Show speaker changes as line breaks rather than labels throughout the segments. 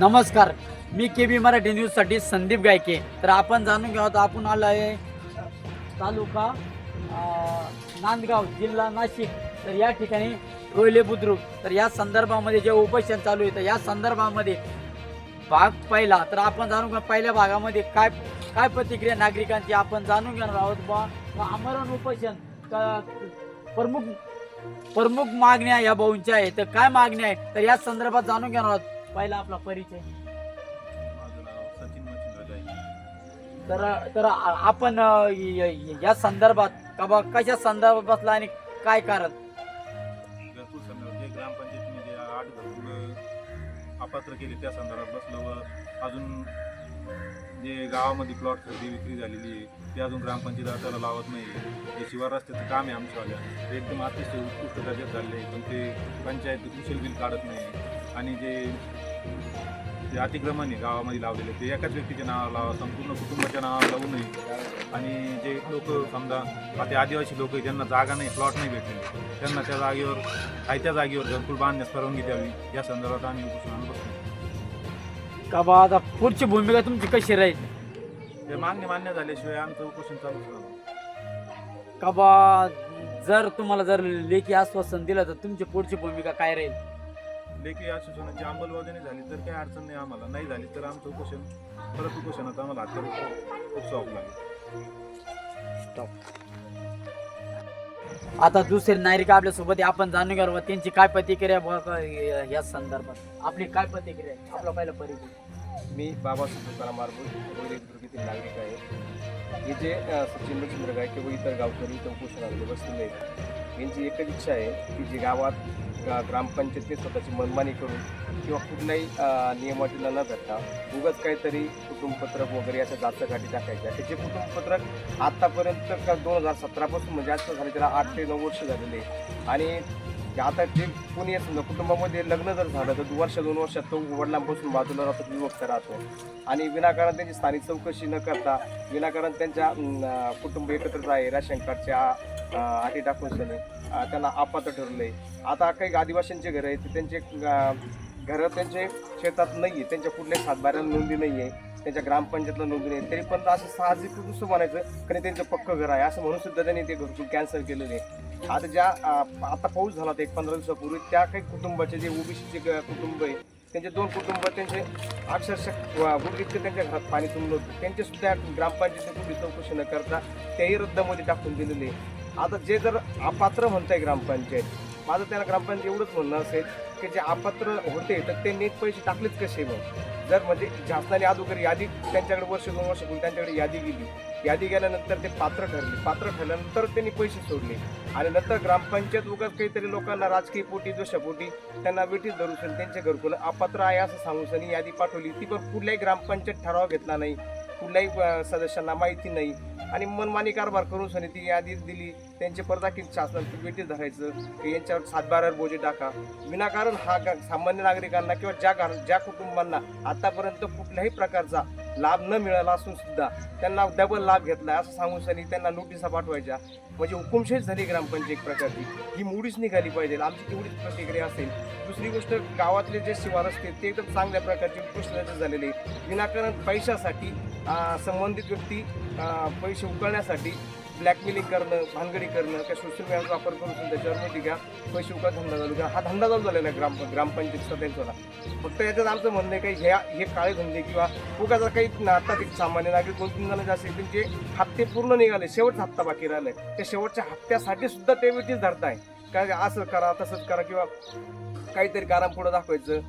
नमस्कार मी के बी मराठी न्यूजसाठी संदीप गायके. तर आपण जाणून घ्या आता आपण आलो आहे तालुका नांदगाव जिल्हा नाशिक. तर या ठिकाणी रोहिले बुद्रुक. तर या संदर्भामध्ये जे उपोषण चालू आहे तर या संदर्भामध्ये भाग पहिला. तर आपण जाणून घ्या पहिल्या भागामध्ये काय काय प्रतिक्रिया नागरिकांची आपण जाणून घेणार आहोत बा. आमरण उपोषण प्रमुख प्रमुख मागण्या या भाऊंच्या आहेत. तर काय मागण्या आहेत? तर या संदर्भात जाणून घेणार आहोत. पहिला आपला परिचय.
माझं नाव सचिन मच्छिंद्र गायके
तर तर आ- आपण अ, य- य- या संदर्भात का बा कशा संदर्भात बसला आणि काय कारण?
घरकुल संदर्भात. जे ग्रामपंचायतीने जे आठ घरकुल अपात्र केले त्या संदर्भात बसलो व अजून जे गावामध्ये प्लॉट खरेदी विक्री झालेली आहे ते अजून ग्रामपंचायत हाताला लावत नाही जे शिवार रस्त्याचं काम आहे आमच्यावाल्या ते एकदम अतिशय उत्कृष्ट दर्जात झाले आहे. पण ते पंचायत कुशल बिल काढत नाही आणि जे जे अतिक्रमण आहे गावामध्ये लावलेले ते एकाच व्यक्तीच्या नावावर लावा संपूर्ण कुटुंबाच्या नावावर लावू नये. आणि जे लोक समजा आता आदिवासी लोक ज्यांना जागा नाही प्लॉट नाही भेटले त्यांना त्या जागेवर आहे त्या जागेवर घरकुल बांधण्यास परवानगी द्यावी. या संदर्भात आम्ही उपोषणाला बसतो
का बा आता पुढची भूमिका तुमची कशी राहील?
ते मागणी मान्य झाल्याशिवाय आमचं उपोषण चालूच राहणार.
का बा जर तुम्हाला जर लेखी आश्वासन दिलं तर तुमची पुढची भूमिका काय राहील?
लेखी आश्वासनाची अंमलबजावणी झाली तर काही अडचण नाही आम्हाला. नाही झाली तर आमचं उपोषण परत उपोषणात आम्हाला हात उपसावं लागेल.
आता दुसरे नागरिक आपल्यासोबत आहे. आपण जाणून घ्या बा त्यांची काय प्रतिक्रिया या संदर्भात. आपली काय प्रतिक्रिया आहे? आपला पहिला परिचय.
मी बाबा वैदिक दुर्गीतील नागरिक आहे. हे जे सचिन गायके व इतर गावकरी इथं उपोषणामध्ये बसलेले आहेत यांची एकच इच्छा आहे की जी गावात गा- ग्रामपंचायतीने स्वतःची मनमानी करून किंवा कुठल्याही अ, नियमाटीला न धरता उगाच काहीतरी कुटुंबपत्रक वगैरे अशा जास्त टाकायच्या त्याचे कुटुंबपत्रक आत्तापर्यंत का दोन हजार सतरापासून म्हणजे आजचं झाले त्याला आठ ते नऊ वर्ष झालेले आहे. आणि की आता जे कोणी समजा कुटुंबामध्ये लग्न जर झालं तर वर्ष दोन वर्षात तो वडिलांपासून बाजूला राहतो विभक्त राहतो. आणि विनाकारण त्यांची स्थानिक चौकशी न करता विनाकारण त्यांच्या कुटुंब एकत्र आहे राशन कार्डच्या आधी टाकून सने अं, त्यांना अपात्र ठरले आता काही आदिवासींचे घरं आहेत त्यांचे घरं त्यांचे शेतात नाही आहे त्यांच्या कुठल्याही सातबाऱ्याला नोंदी नाही आहे त्यांच्या ग्रामपंचायतला नोंदी नाही तरी पण असं साहजिक दुसरं म्हणायचं कारण त्यांचं पक्क घर आहे? असं म्हणून सुद्धा त्यांनी ते घर कॅन्सल केलेले आहे. आता ज्या आता पाऊस झाला होता एक पंधरा दिवसापूर्वी त्या काही कुटुंबाचे जे ओबीसीचे कुटुंब आहे त्यांचे दोन कुटुंब त्यांचे अक्षरशः गुडघितके त्यांच्या घरात पाणी तुंबलं होतं. त्यांचे सुद्धा ग्रामपंचायतीने चौकशी न करता तेही रद्दमध्ये टाकून दिलेले आता जे जर अपात्र म्हणताय ग्रामपंचायत माझं त्याला ग्रामपंचायत एवढंच म्हणणं असेल की जे अपात्र होते तर ते नीट पैसे टाकलेच कसे मग? जर म्हणजे शासनाने अगोदर यादी त्यांच्याकडे वर्ष दोन वर्षापूर्वी त्यांच्याकडे यादी गेली. यादी गेल्यानंतर ते पात्र ठरले. पात्र ठरल्यानंतर त्यांनी पैसे सोडले. आणि नंतर ग्रामपंचायत उगाच काहीतरी लोकांना राजकीय पोटी दोषापोटी त्यांना वेटीस धरू सन त्यांच्या घरकुल अपात्र आहे असं सांगून सनी यादी पाठवली. ती पण कुठल्याही ग्रामपंचायत ठराव घेतला नाही. कुठल्याही सदस्यांना माहिती नाही. आणि मनमानी कारभार करून समिती ती यादी दिली. त्यांचे परदाखील शासनाची वेटीस धरायचं की यांच्यावर सातबारावर बोजे टाका. विनाकारण हा सामान्य नागरिकांना किंवा ज्या ज्या कुटुंबांना आतापर्यंत कुठल्याही प्रकारचा लाभ न मिळाला असून सुद्धा त्यांना डबल लाभ घेतला असं सांगून सनी त्यांना नोटिसा पाठवायच्या. म्हणजे हुकुमशेष झाली ग्रामपंचायत प्रकारची. ही मुडीच निघाली पाहिजे आमची तेवढीच प्रतिक्रिया असेल. दुसरी गोष्ट गावातले जे शिवार असते ते एकदम चांगल्या प्रकारचे उत्कृष्ट झालेले विनाकारण पैशासाठी संबंधित व्यक्ती पैसे उकळण्यासाठी ब्लॅकमेलिंग करणं भानगडी करणं किंवा सोशल मीडियाचा वापर करून सुद्धा त्याच्यावर माहिती पैसे उकळ धंदा चालू घ्या हा धंदा चालू झालेला आहे ग्राम ग्रामपंचायतचा त्यांचा फक्त याच्यात आमचं म्हणणं आहे की ह्या हे काळे धंदे किंवा उगाचा काही आता एक सामान्य नागरिक दोन तीन जणांचे असेल त्यांचे हप्ते पूर्ण निघाले. शेवटचा हप्ता बाकी राहिलाय. त्या शेवटच्या हप्त्यासाठी सुद्धा ते व्यक्तीच धरताय काय असं करा तसंच करा किंवा काहीतरी कारण पुढं दाखवायचं.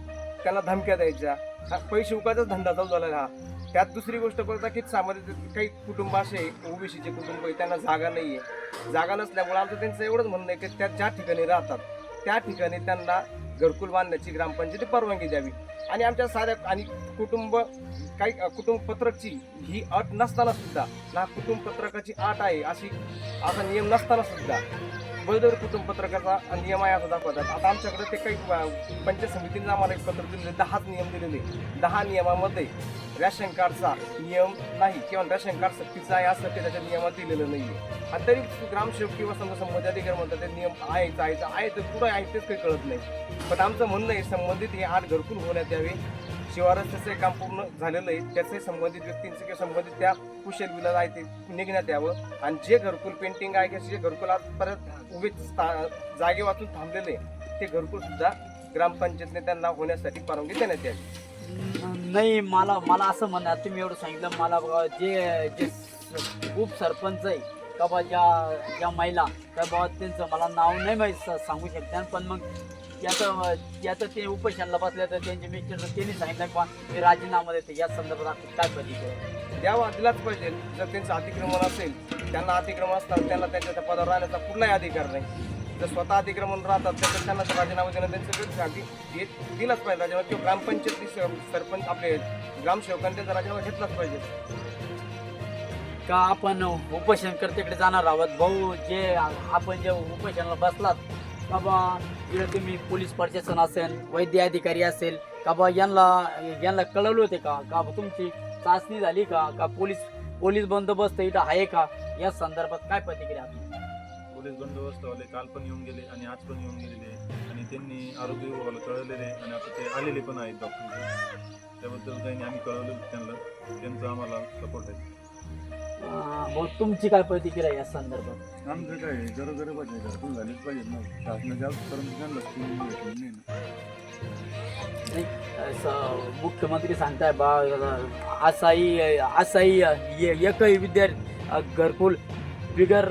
त्यांना धमक्या द्यायच्या. हा पैसे उकाचाच धंदा चालू झालेला हा. त्यात दुसरी गोष्ट बघता की सामान्य काही कुटुंब असे ओबीसीचे कुटुंब आहे त्यांना जागा नाही आहे जागा नसल्यामुळे आमचं त्यांचं एवढंच म्हणणं आहे की त्या ज्या ठिकाणी राहतात त्या ठिकाणी त्यांना घरकुल बांधण्याची ग्रामपंचायती परवानगी द्यावी. आणि आमच्या साऱ्या आणि कुटुंब काही कुटुंब पत्रकची ही अट नसताना सुद्धा ना कुटुंब पत्रकाची अट आहे अशी असा नियम नसताना सुद्धा बळदर कुटुंब पत्रकाचा नियम आहे असं दाखवतात. आता आमच्याकडे ते काही अ, पंचायत समितीने आम्हाला एक पत्र दिलेले दहाच नियम दिलेले दहा नियमामध्ये रॅशन कार्डचा नियम नाही किंवा रॅशन कार्ड सक्तीचा आहे असं ते त्याच्या नियमात दिलेलं नाही आहे आणि तरी ग्रामसेवक किंवा समजा संबंधित अधिकारी म्हणतात ते नियम आहे जायचं आहे तर पुढं आहे तेच काही कळत नाही. पण आमचं म्हणणं आहे संबंधित हे आठ घरकुल होण्यात यावे. शिवारस काम पूर्ण झालेलं आहे त्याचे संबंधित व्यक्तींचे किंवा संबंधित त्या कुशल विला आहे ते निघण्यात यावं. आणि जे घरकुल पेंटिंग आहे किंवा जे घरकुल आज परत उभे जागे वाचून थांबलेले आहे, ते घरकुल सुद्धा ग्रामपंचायतने त्यांना होण्यासाठी परवानगी देण्यात यावी.
नाही मला मला असं म्हणा तुम्ही एवढं सांगितलं मला बघा जे जे खूप उपसरपंच आहे का बा ज्या ज्या महिला त्या बाबा त्यांचं मला नाव नाही माहीत सांगू शकते पण मग याचं याचं ते उपोषणाला बसल्या तर त्यांचे मिस्टर त्यांनी सांगितलं बा मी राजीनामा देते. या संदर्भात काय प्रतिक्रिया
द्यावा दिलाच पाहिजे. जर त्यांचं अतिक्रमण असेल त्यांना अतिक्रमण असतात त्यांना त्यांच्या त्या पदावर राहण्याचा कुठलाही अधिकार नाही. जर स्वतः अतिक्रमण राहतात तर त्यांना राजीनामा देणं त्यांचं हे दिलाच पाहिजे राजीनामा. किंवा ग्रामपंचायती सरपंच आपले ग्रामसेवकांनी त्यांचा राजीनामा घेतलाच पाहिजे.
का आपण उपोषण करतेकडे जाणार आहोत? भाऊ जे आपण जे उपोषणाला बसलात का बा इकडे तुम्ही पोलीस प्रशासन असेल वैद्य अधिकारी असेल का बा यांना यांना कळवले होते का? का बा तुमची चाचणी झाली का? का पोलीस पोलीस बंदोबस्त इथं आहे का? या संदर्भात काय प्रतिक्रिया
पोलीस बंदोबस्तवाले काल पण येऊन गेले आणि आज पण येऊन गेलेले आणि त्यांनी आरोग्य विभागाला कळवलेले आणि आता ते आलेले पण आहेत डॉक्टर त्याबद्दल त्यांनी आम्ही कळवलं त्यांना. त्यांचा आम्हाला सपोर्ट आहे.
भाऊ तुमची काय प्रतिक्रिया या संदर्भात?
आमचं काय गरोगरीबाची घरकुल झालीच पाहिजे ना. शासनाच्या आजपर्यंत त्यांना स्कीम भेटली नाही ना.
नाही, असं मुख्यमंत्री सांगताय बा असाही असाही ए- एकही विद्यार्थी घरकुल बिगर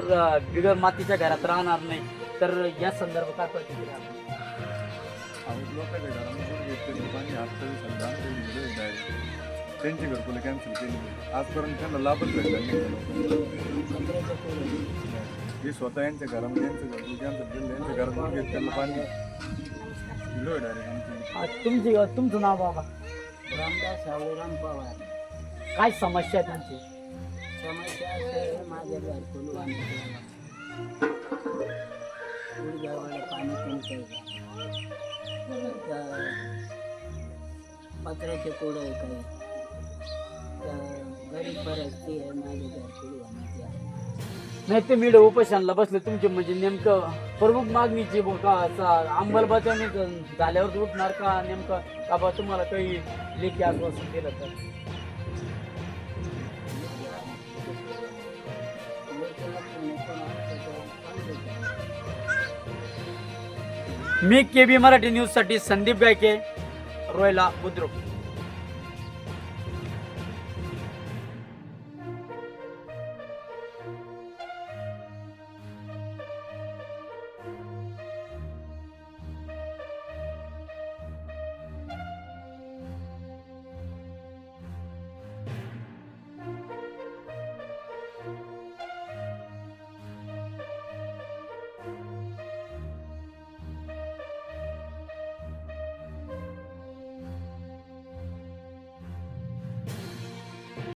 बिगर मातीच्या घरात राहणार नाही. तर या संदर्भात काय प्रतिक्रिया आपली?
आम्ही लोकांच्या घरामध्ये पाणी आमच्या दिलं त्यांची घरकुलं कॅन्सल केली. आजपर्यंत त्यांना लाभच भेटला नाही. जे स्वतः यांच्या घरामध्ये यांचं घरकुल कॅन्सल केलं यांच्या घरात त्यांना पाणी. दिलं डायरेक्ट आमच्या
आ, तुमची तुमचं नाव बाबा.
रामदास सावळीराम पवार.
काय समस्या आहे तुमची
समस्या असं आहे माझ्या घरकुल गुडगावाला पाणी टंचाई पत्र्याचे कोडं आहे काही. गरीब परिस्थिती आहे
नाही ते मीड उपोषणाला बसले तुमचे म्हणजे नेमकं प्रमुख मागणीची ब- का असं अंमलबजावणी ज- झाल्यावर उठणार का? नेमकं का बा तुम्हाला काही लेखी आश्वासन दिलं तर? मी के बी मराठी न्यूजसाठी संदीप गायके रोयला बुद्रुक.